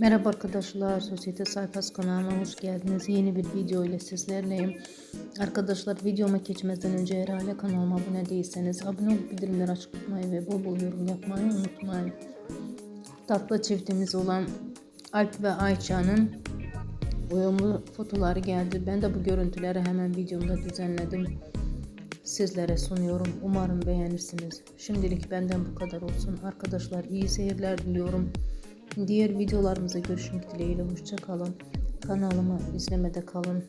Merhaba arkadaşlar, Sosyete Sayfası kanalına hoş geldiniz. Yeni bir video ile sizlerleyim. Arkadaşlar videoma geçmeden önce eğer hala kanalıma abone değilseniz abone olup bildirimleri açık tutmayı ve bol bol yorum yapmayı unutmayın. Tatlı çiftimiz olan Alp ve Ayça'nın uyumlu fotoları geldi. Ben de bu görüntüleri hemen videomda düzenledim. Sizlere sunuyorum. Umarım beğenirsiniz. Şimdilik benden bu kadar olsun. Arkadaşlar iyi seyirler diliyorum. Diğer videolarımıza görüşmek dileğiyle. Hoşça kalın. Kanalımı izlemede kalın.